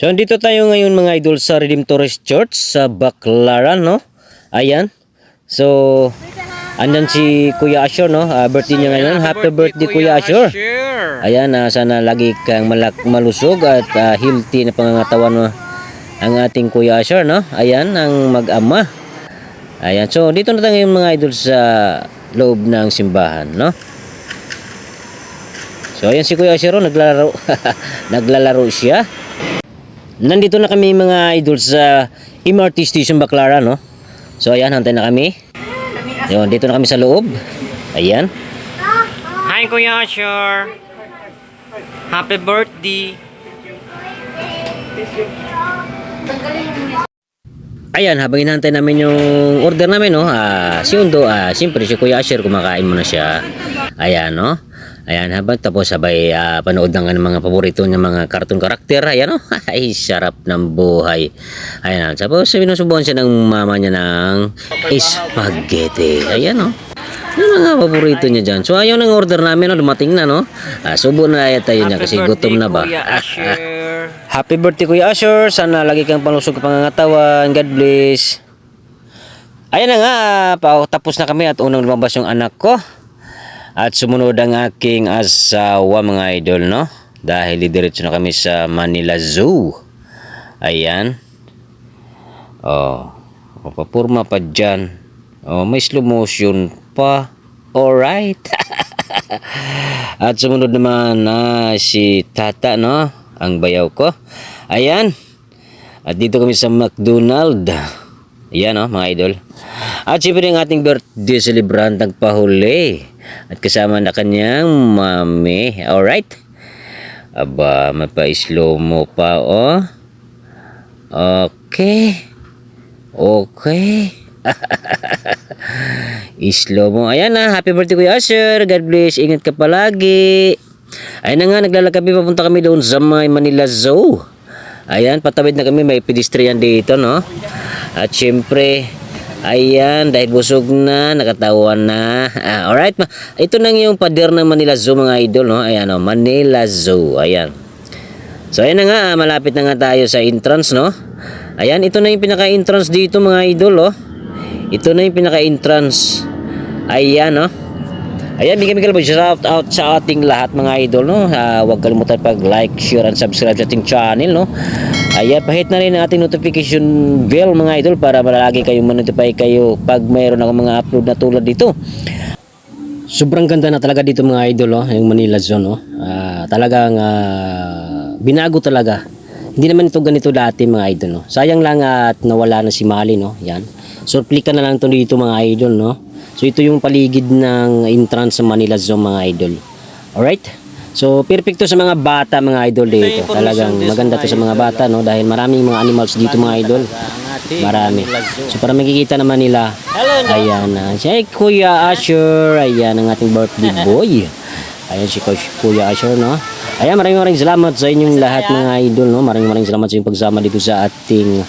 So, andito tayo ngayon mga idol sa Redemptorist Church sa Baclaran, no? Ayan. So, andan si Kuya Asher, no? Ah, birthday niya ngayon. Happy birthday, Kuya Asher. Ayan, ah, sana lagi kang malak malusog at ah, healthy na pangangatawan mo ang ating Kuya Asher, no? Ayan, ang mag-ama. Ayan, so dito na tayo ngayon mga idol sa loob ng simbahan, no? So ayan si Kuya Asher, oh, naglalaro. naglalaro siya. Nandito na kami mga idol sa MRT Station Baclaran, no? So ayan, hantay na kami. Yun, dito na kami sa loob. Ayan. Hi Kuya Asher. Happy birthday. Ayan, habang hinahantay namin yung order namin, no? Ah, si Undo, ah, siyempre si Kuya Asher, kumakain muna siya. Ayan, no? Ayan, habang tapos sabay ah, panood ng mga paborito niya mga cartoon karakter. Ayan, no? Ay, sarap ng buhay. Ayan, tapos sinusubukan siya ng mama niya ng spaghetti. Ayan, no? Yung mga paborito niya dyan. So, ayaw ng order namin, no? Dumating na, no? Ah, subo na yata yun niya kasi gutom na ba? Happy birthday Kuya Asher. Sana lagi kang palusog ka pangangatawan. God bless. Ayan na nga, pa, tapos na kami at unang lumabas yung anak ko. At sumunod ang aking asawa mga idol, no? Dahil didiretso na kami sa Manila Zoo. Ayan. Oh, papapurma pa dyan. Oh, may slow motion pa. Alright. At sumunod naman na si Tata, no? Ang bayaw ko. Ayan. At dito kami sa McDonald. Ayan, no, mga idol. At siyempre ang ating birthday celebrant nagpahuli. At kasama na kanyang mami. Alright? Aba, mapa-slow mo pa, oh. Okay. Okay. Islo mo. Ayan na. Happy birthday Kuya Asher. God bless. Ingat ka palagi. Ayan na nga. Naglalakad kami. Papunta kami doon sa may Manila Zoo. Ayan. Patawid na kami. May pedestrian dito, no? At syempre, ayan. Dahil busog na. Nakatawan na. Ah, alright. ma- Ito na yung pader ng Manila Zoo, mga idol, no? Ayan, no? Manila Zoo. Ayan. So ayan na nga, ah, malapit na nga tayo sa entrance, no? Ayan, ito na yung pinaka-entrance dito mga idol, oh. Ito na yung pinaka-entrance. Ayan, no? Ayan, bigyan bigyan po shout out sa ating lahat mga idol, no? Ah, huwag kalimutan pag-like, share, and subscribe sa ating channel, no? Ayan, pahit na rin ang ating notification bell mga idol para malagi kayong ma-notify kayo pag mayroon akong mga upload na tulad dito. Sobrang ganda na talaga dito mga idol, oh, yung Manila Zone. Oh. Ah, talagang ah, binago talaga. Hindi naman ito ganito dati mga idol. No? Sayang lang at nawala na si Mali. No? Yan. So, plikan na lang ito dito mga idol. No? So, ito yung paligid ng entrance sa Manila Zone mga idol. Alright? So, perfecto sa mga bata mga idol dito. Talagang maganda to sa mga bata. No? Dahil maraming mga animals dito mga idol. Marami. So, para makikita naman nila Ayan na. Si Kuya Asher. Ayan ang ating birthday boy. Ayan si Kuya Asher, no? Ayan, maraming maraming salamat sa inyong lahat mga idol, no? Maraming maraming salamat sa inyong pagsama dito sa ating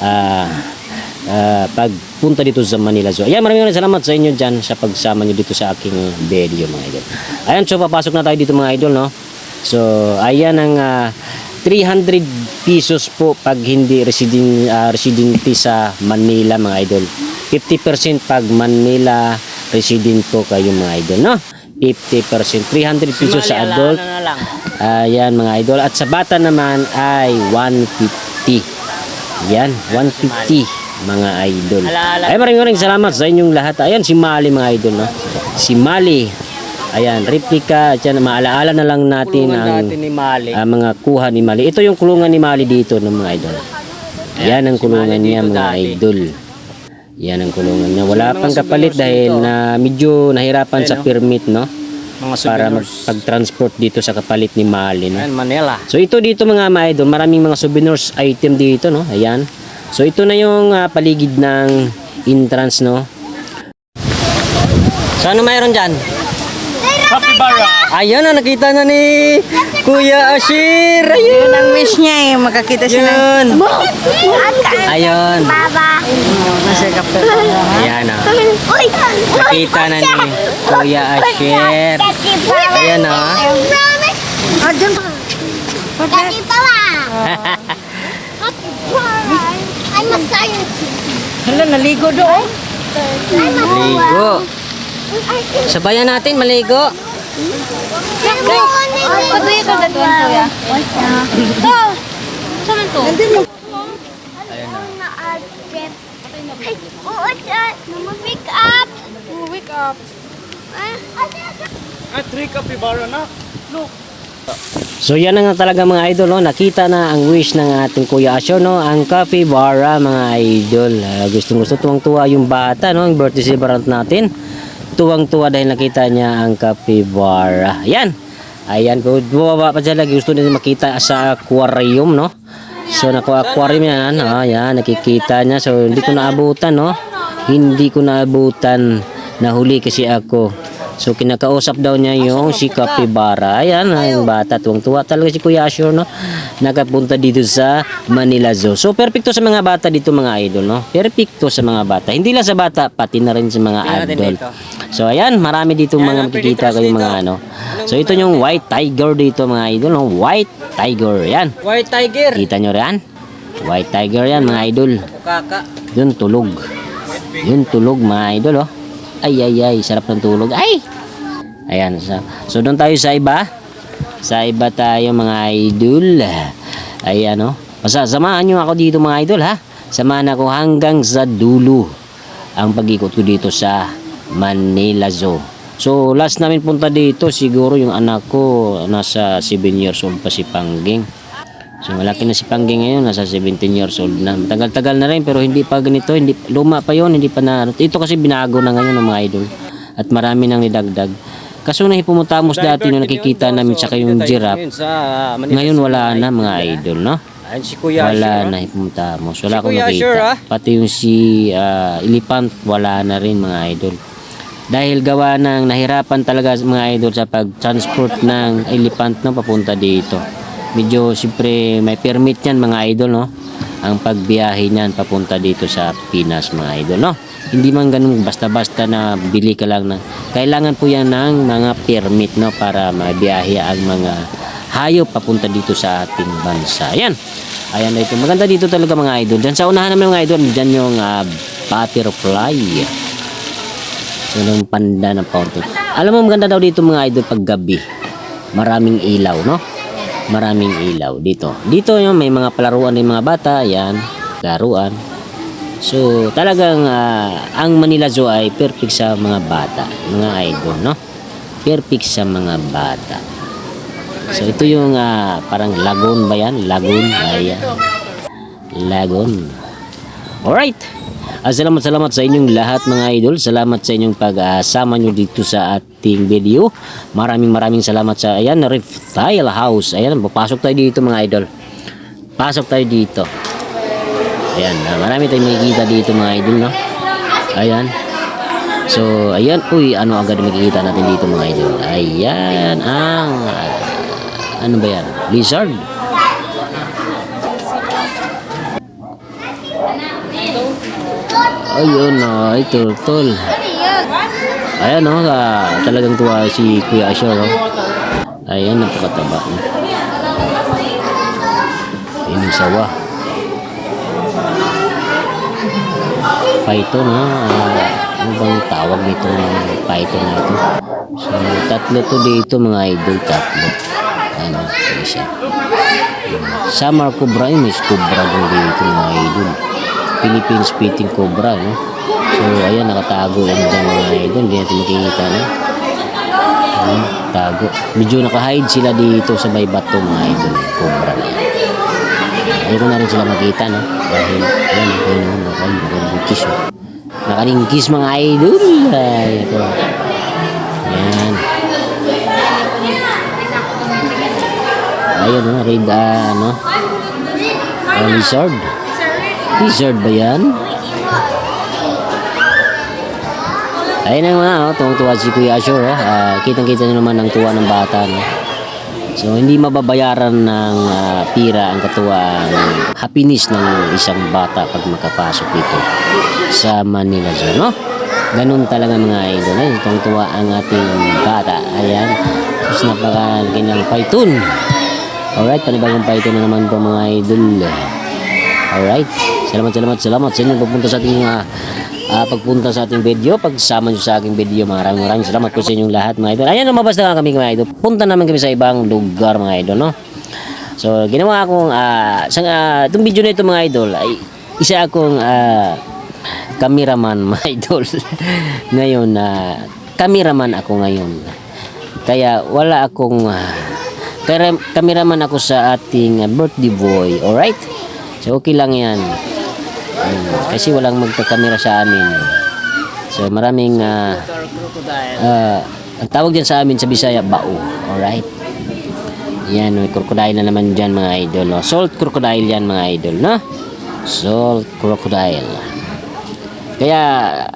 ah ah, pagpunta dito sa Manila Zoo. Ayan, maraming maraming salamat sa inyo dyan sa pagsama nyo dito sa aking video, mga idol. Ayan, so papasok na tayo dito mga idol, no? So, ayan ang ah, 300 pesos po pag hindi residing, ah, residente sa Manila, mga idol. 50% pag Manila resident po kayo, mga idol, no? 50%. 300 pesos sa adult. Ano. Ayan mga idol. At sa bata naman ay 150. Yan, 150 mga idol. Ay maraming maraming salamat sa inyong lahat. Ayan si Mali mga idol. No? Si Mali. Ayan, replika. At yan, maalaala na lang natin ang natin ni Mali. ah, mga kuha ni Mali. Ito yung kulungan ni Mali dito ng mga idol. Yan ang kulungan niya mga idol. Yan ang kulungan niya. Wala pang kapalit dahil na medyo nahirapan sa permit, no? Mga Para magpag-transport dito sa kapalit ni Mali, no? Ayan, Manila. So ito dito mga idol, maraming mga souvenirs item dito, no? Ayan. So ito na yung ah, paligid ng entrance, no? So ano mayroon dyan? Happy Bara. Ayun na, nakita na ni Kuya Ashir. Ayun. Yun ang wish niya eh, makakita siya ng... Ayun. Baba. Nasa kapatid. Ayan, ah. Uy! Nakita na ni Kuya Ashir. Ayan, ah. Ah, dyan pa. Daddy pa ba? I'm a scientist. Hala, naligo doon. Maligo. Sabayan natin, maligo. Patuloy ka dito, kuya. Go! Saan to? Nandun mo. Oh, what's that? Wake up! Wake up. At three capybara na. So yan na nga talaga mga idol, no? nakita na ang wish ng ating Kuya Asyo, no? ang capybara mga idol. Uh, gustong gusto tuwang-tuwa yung bata, no? ang birthday celebrant natin. Tuwang-tuwa dahil nakita niya ang capybara. Yan. Ayan, bumaba pa dyan lagi, gusto nila makita sa aquarium, no? So, naku aquarium yan, oh, yan, nakikita niya. So, hindi ko naabutan, no? Hindi ko naabutan. Nahuli kasi ako. So, kinakausap daw niya yung si Capybara. Ayan, ang bata. Tuwang-tuwa talaga si Kuya Ashur, no? Nakapunta dito sa Manila Zoo. So, perfecto sa mga bata dito, mga idol, no? Perfecto sa mga bata. Hindi lang sa bata, pati na rin sa mga idol. So, ayan, marami dito mga makikita kayo mga ano. So, ito yung white tiger dito, mga idol, no? White tiger. Yan. White tiger. Kita nyo yan? White tiger yan, mga idol. Kaka. Yun, tulog. Yun, tulog, mga idol, oh. Ay, ay, ay. Sarap ng tulog. Ay! Ayan. So, so doon tayo sa iba. Sa iba tayo, mga idol. Ayan, oh. Basta, samahan nyo ako dito, mga idol, ha? Samahan ako hanggang sa dulo ang pag-ikot ko dito sa Manila Zoo. So, last namin punta dito, siguro yung anak ko, nasa 7 years old pa si Pangging. So malaki na si Pangging ngayon, nasa 17 years old na. Tagal-tagal na rin pero hindi pa ganito, hindi luma pa 'yon, hindi pa na. Ito kasi binago na ngayon ng mga idol. At marami nang nidagdag. Kaso na hipumutamos dati nung nakikita namin sa yung giraffe. Ngayon wala na mga idol, no? Ayan si Kuya Wala na hipumutamos. Wala akong nakita. ah. Pati yung si ah, elephant, wala na rin mga idol. Dahil gawa ng nahirapan talaga mga idol sa pag-transport ng elephant no, papunta dito. Medyo siyempre may permit yan mga idol no. Ang pagbiyahe niyan papunta dito sa Pinas mga idol no. Hindi man ganun basta-basta na bili ka lang na. Kailangan po yan ng mga permit no para mabiyahe ang mga hayop papunta dito sa ating bansa. Ayan. Ayan na ito. Maganda dito talaga mga idol. Diyan sa unahan naman mga idol, diyan yung ah, butterfly. Yung panda ng fountain. Alam mo, maganda daw dito mga idol pag gabi. Maraming ilaw, no? Maraming ilaw dito. Dito yung may mga palaruan ng mga bata. Yan, laruan. So, talagang ah, ang Manila Zoo ay perfect sa mga bata. Mga idol, no? Perfect sa mga bata. So, ito yung ah, parang lagoon ba yan? Lagoon. Ayan. Lagoon. Alright. Ah, salamat salamat sa inyong lahat mga idol. Salamat sa inyong pagsama nyo dito sa ating video. Maraming maraming salamat sa ayan, Reptile House. Ayan, papasok tayo dito mga idol. Pasok tayo dito. Ayan, ah, marami tayong makikita dito mga idol, no? Ayan. So, ayan. Uy, ano agad makikita natin dito mga idol? Ayan, ang... ano ba yan? Lizard. Ayun na, ay turtle. Ayan o, ah, talagang tuwa si Kuya Asher o. Ayan, napakataba niya. Ayun yung sawa. Python ha, ah, ano bang tawag nito python na ito? So, tatlo to dito mga idol, tatlo. Ayan o, sige siya. Summer cobra yun, may cobra dito mga idol. Philippine spitting cobra, no? So, ayan, nakatago lang dyan mga idol. Hindi natin makikita, no? Ayan, tago. Medyo nakahide sila dito sa may bato, mga idol. Cobra na yan. Ayaw na rin sila makita, no? Dahil, ayan, ayan, ayan, ayan, nakalingkis, oh. Nakalingkis, mga idol. Ay, ito. Ayan. Ayun, no? Red, ah, ano? Ah, lizard. Lizard ba yan? Ayun na nga, oh, tuwang-tuwa si Kuya Ashore. Oh. Ah, kitang-kita nyo naman ang tuwa ng bata. No? So, hindi mababayaran ng ah, pira ang katuwang happiness ng isang bata pag makapasok dito sa Manila Zoo. No? Ganun talaga mga idol. Eh. Tuwang-tuwa ang ating bata. Ayan. Tapos napakalaki ng python. Alright, panibagong python na naman po mga idol. Alright. Salamat, salamat, salamat sa inyo pagpunta sa ating ah, ah, pagpunta sa ating video. Pagsama nyo sa aking video. Maraming maraming salamat po sa inyong lahat mga idol. Ayan, lumabas na kami mga idol. Punta naman kami sa ibang lugar mga idol, no? So, ginawa akong, ah, sa, ah, itong video na ito mga idol, ay isa akong ah, cameraman mga idol. ngayon, na cameraman ako ngayon. Kaya wala akong, kaya cameraman ako sa ating birthday boy, alright? So, okay lang yan. Hmm, kasi walang magkakamera sa amin. So, maraming, ah, ah, ang tawag dyan sa amin sa Bisaya, bao, alright? Yan, may crocodile na naman dyan mga idol. No? Salt crocodile yan mga idol, no? Salt crocodile. Kaya,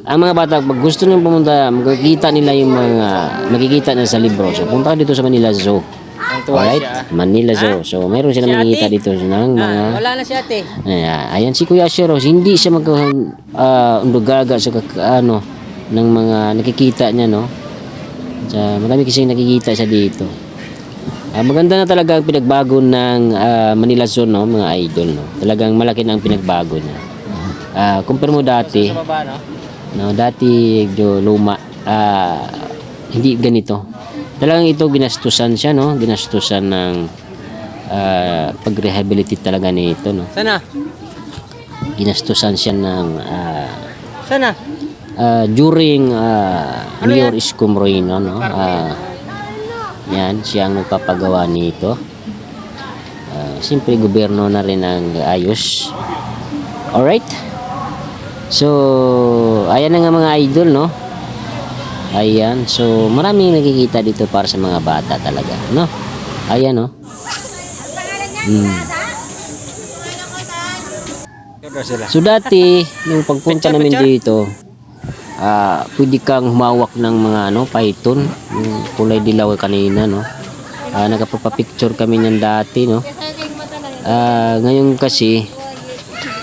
ang mga bata, pag gusto nyo pumunta, magkikita nila yung mga, makikita na sa libro. So, punta dito sa Manila Zoo. Ang tuwa Alright? siya. Manila Zoo. So, meron silang Si makikita dito ng mga... Ah, wala na si ate. Ayan, ayan si Kuya Sheros, hindi siya mag uh, undugaga sa kak- ano ng mga nakikita niya no. Sa marami kasi nakikita siya dito. Ah, maganda na talaga ang pinagbago ng ah, Manila Zoo no, mga idol no. Talagang malaki na ang pinagbago niya. Ah, compare mo dati, Sa baba, no? no, dati medyo luma. Ah, hindi ganito. Talagang ito ginastusan siya no, ginastusan ng ah, pag-rehabilitate talaga nito no? Sana? ginastusan siya ng ah, Sana? ah, during uh, Ano Mayor Isko Moreno no? Ah, yan siya ang nagpapagawa nito. Ah, siyempre gobyerno na rin ang ayos. Alright? So ayan na nga mga idol no ayan so maraming nakikita dito para sa mga bata talaga no ayan no hmm. Ito sila. So dati, nung pagpunta namin dito, ah pwede kang humawak ng mga ano, python, yung kulay dilaw kanina, no. Ah nagpapapicture kami niyan dati, no. Ah ngayon kasi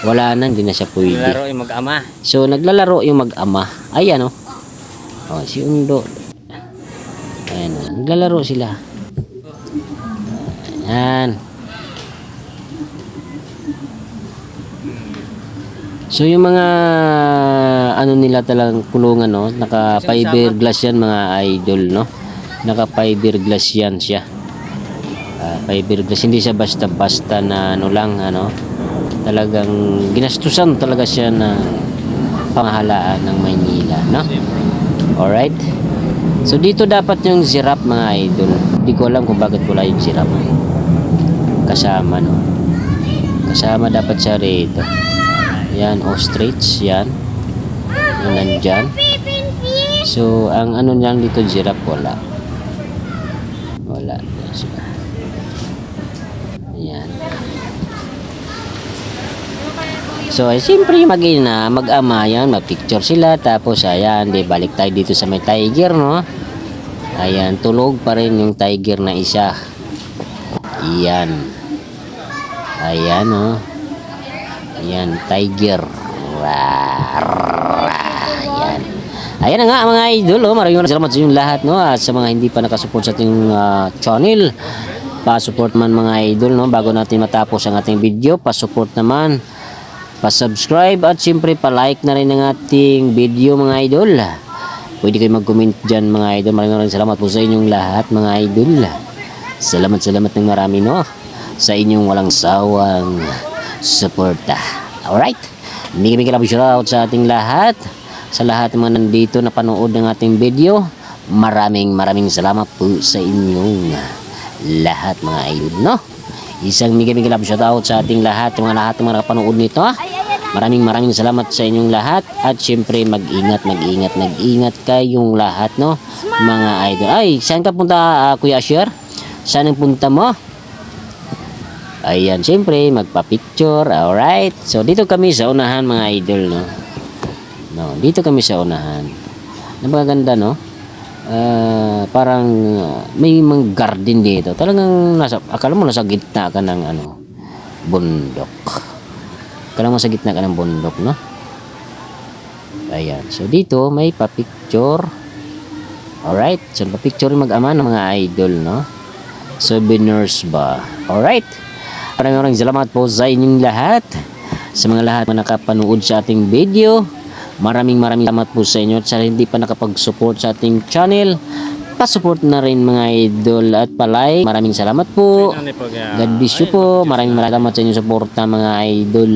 wala na, hindi na siya pwede. Laro yung mag-ama. So naglalaro yung mag-ama. Ayan, no. Oh, si Undo. Ayan, naglalaro sila. Ayan. So yung mga ano nila talagang kulungan no, naka fiber glass yan mga idol no. Naka fiber glass yan siya. Ah, fiber glass hindi siya basta-basta na ano lang ano. Talagang ginastusan talaga siya na pamahalaan ng Maynila no. Alright. So dito dapat yung sirap mga idol. Hindi ko alam kung bakit wala yung sirap. Kasama no. Kasama dapat siya rito. Yan, ostrich, yan. Yung nandyan. So, ang ano lang dito, wala. Wala. So, Ayan. So, ay, siyempre mag-ina, mag-ama yan, mag-picture sila, tapos, ayan, di balik tayo dito sa may tiger, no? Ayan, tulog pa rin yung tiger na isa. Ayan. Ayan, no? Ayan, tiger. Ayan. Ayan nga mga idol, oh. maraming salamat sa inyong lahat no at sa mga hindi pa nakasupport sa ating ah, channel. Pa-support man mga idol no bago natin matapos ang ating video, pa-support naman. Pa-subscribe at siyempre pa-like na rin ang ating video mga idol. Pwede kayo mag-comment dyan mga idol. Maraming maraming salamat po sa inyong lahat mga idol. Salamat salamat ng marami no sa inyong walang sawang suporta. Alright? Mega mega love shoutout sa ating lahat. Sa lahat ng mga nandito na panood ng ating video. Maraming maraming salamat po sa inyong lahat mga idol, no? Isang mega mega love shoutout sa ating lahat, mga lahat ng mga nakapanood nito. Maraming maraming salamat sa inyong lahat at syempre mag-ingat, mag-ingat, mag-ingat kayong lahat, no? Mga idol. Ay, saan ka punta, ah, Kuya Asher? Saan ang punta mo? Ayan, siyempre, magpa-picture. Alright. So, dito kami sa unahan, mga idol, no? No, dito kami sa unahan. Napakaganda, no? Ah, parang ah, may mga garden dito. Talagang nasa, akala mo nasa gitna ka ng ano, bundok. Mo sa gitna ka ng bundok, no? Ayan. So, dito may pa-picture. Alright. So, pa-picture mag-ama ng mga idol, no? souvenirs ba. Alright. Maraming maraming salamat po sa inyong lahat. Sa mga lahat na nakapanood sa ating video, maraming maraming salamat po sa inyo. At sa hindi pa nakapag-support sa ating channel, pa-support na rin mga idol at palike. Maraming salamat po. God bless you po. Maraming maraming salamat sa inyong suporta mga idol.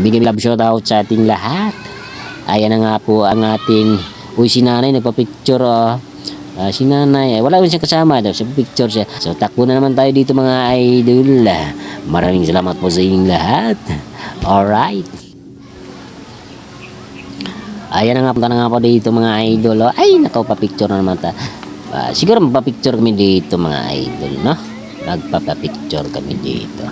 Bigyan love shoutout sa ating lahat. Ayan na nga po ang ating Uy, si nanay nagpa-picture oh. Ah, si nanay, eh, wala rin siya kasama daw, sa picture siya. So, takbo na naman tayo dito mga idol. Maraming salamat po sa inyong lahat. Alright. Ayan na nga, punta na nga po dito mga idol. Oh. Ay, nakaw pa-picture na naman ta. Ah, siguro magpa-picture kami dito mga idol, no? Magpapa-picture kami dito.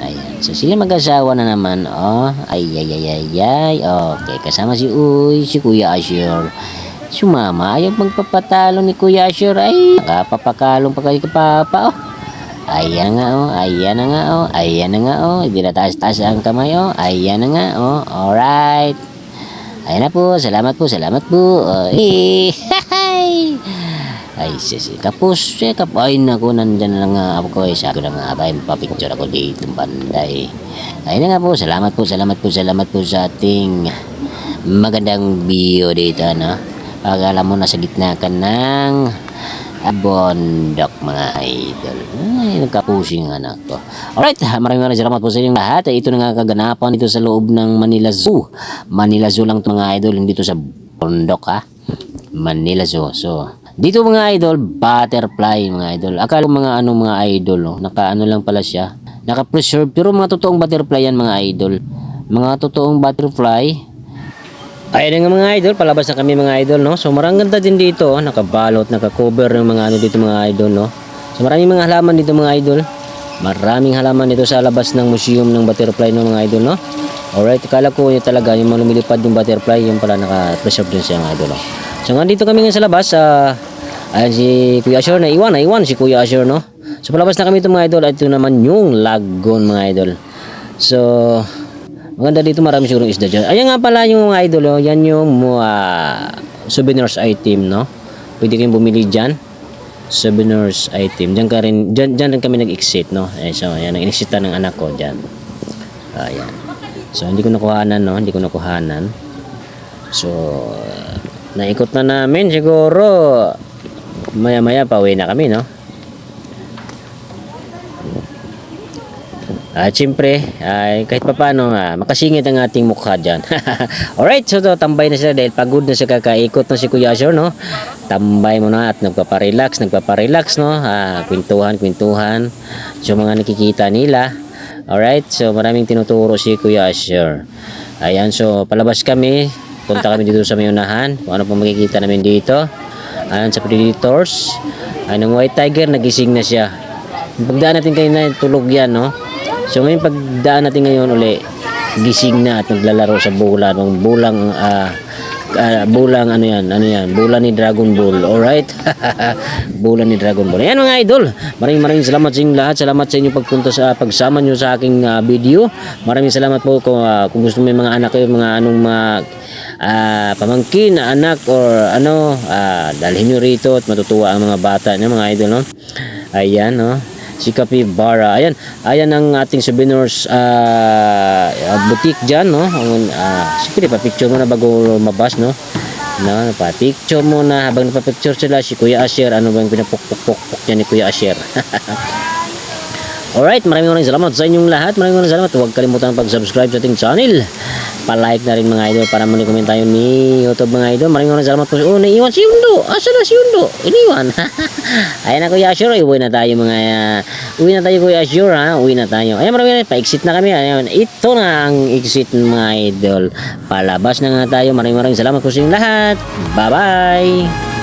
Ayan. So, sila mag-asawa na naman. Oh, ay, ay, ay, ay, ay. Okay, kasama si Uy, si Kuya Asher. Sumama, ayaw magpapatalo ni Kuya Asher. Ay, nakapapakalong pa kay Papa, oh. Ayan nga, oh. Ayan na nga, oh. Ayan na nga, oh. Hindi na taas-taas ang kamay, oh. Ayan na nga, oh. Alright. Ayan na po. Salamat po, salamat po. Oh, eh. Ay, sis, kapos, eh, kap, ay, naku, nandyan na lang ako ko, eh, sabi na nga, abay, papicture ako dito, banday. Ayun na nga po, salamat po, salamat po, salamat po sa ating magandang video dito, no? Pag alam mo, nasa gitna ka ng bondok, mga idol. Ay, nagkapusing anak ko. Alright, maraming maraming salamat po sa inyong lahat. Ito na nga kaganapan dito sa loob ng Manila Zoo. Manila Zoo lang to mga idol, hindi to sa bondok, ha? Manila Zoo. So, dito mga idol, butterfly mga idol. Akala mga ano mga idol, oh. naka lang pala siya. Naka-preserve pero mga totoong butterfly yan mga idol. Mga totoong butterfly. Ayun nga mga idol, palabas na kami mga idol, no? So marang ganda din dito, oh. nakabalot, naka-cover ng mga ano dito mga idol, no? So maraming mga halaman dito mga idol. Maraming halaman dito sa labas ng museum ng butterfly no mga idol, no? Alright, kala ko yun talaga, yung mga lumilipad yung butterfly, yung pala naka-preserve din siya mga idol, no? So nga dito kami ngayon sa labas, ah, ayan si Kuya Asher, naiwan, naiwan si Kuya Asher, no? So palabas na kami ito mga idol, at ito naman yung lagoon mga idol. So, maganda dito marami siguro isda dyan. Ayan nga pala yung mga idol, oh, yan yung mga souvenirs item, no? Pwede kayong bumili dyan. Souvenirs item. Diyan ka rin, dyan, dyan rin kami nag-exit, no? Eh, so, ayan, ang inexita ng anak ko dyan. Ayan. So, hindi ko nakuhanan, no? Hindi ko nakuhanan. So, naikot na namin siguro maya-maya pauwi na kami, no? At siyempre, ay kahit pa paano, ah, makasingit ang ating mukha dyan. Alright, so to, tambay na sila dahil pagod na siya kakaikot na si Kuya Asher, no? Tambay mo na at nagpaparelax, nagpaparelax, no? Ah, kwentuhan, kwentuhan. So, mga nakikita nila. Alright, so maraming tinuturo si Kuya Asher. Ayan, so palabas kami. Punta kami dito sa may. Kung ano pong makikita namin dito. Ayan sa Predators. Ayan, ang White Tiger, nagising na siya. Pagdaan natin kayo na tulog yan, no? So ngayon pagdaan natin ngayon uli, gising na at naglalaro sa bulan, ng bulang ah, ah, bulang ano yan, ano yan, bulan ni Dragon Ball. Alright? bulan ni Dragon Ball. Ayan mga idol, maraming maraming salamat sa inyong lahat. Salamat sa inyong pagpunta sa pagsama nyo sa aking ah, video. Maraming salamat po kung, ah, kung gusto yung mga anak kayo, mga anong mga ah, pamangkin, anak or ano, ah, dalhin nyo rito at matutuwa ang mga bata niya mga idol, no? Ayan, no? Si Capybara. Ayan, ayan ang ating souvenirs ah, boutique dyan, no? Ang, ah, siyempre, pa-picture mo na bago mabas, no? No, pa-picture mo na habang napapicture sila si Kuya Asher. Ano ba yung pinapukpuk-pukpuk niya ni Kuya Asher? Alright, maraming maraming salamat sa inyong lahat. Maraming maraming salamat. Huwag kalimutan pag-subscribe sa ating channel. Pa-like na rin mga idol para muli comment tayo ni YouTube mga idol. Maraming maraming salamat po. Oh, naiwan si Yundo. Asa na si Yundo? Iniwan. Ayan na Kuya Asher. Uwi na tayo mga... Uh, uwi na tayo Kuya Asher ha. Uwi na tayo. Ayan maraming maraming. Pa-exit na kami. Ayan, ito na ang exit mga idol. Palabas na nga tayo. Maraming maraming salamat po sa inyong lahat. Bye-bye.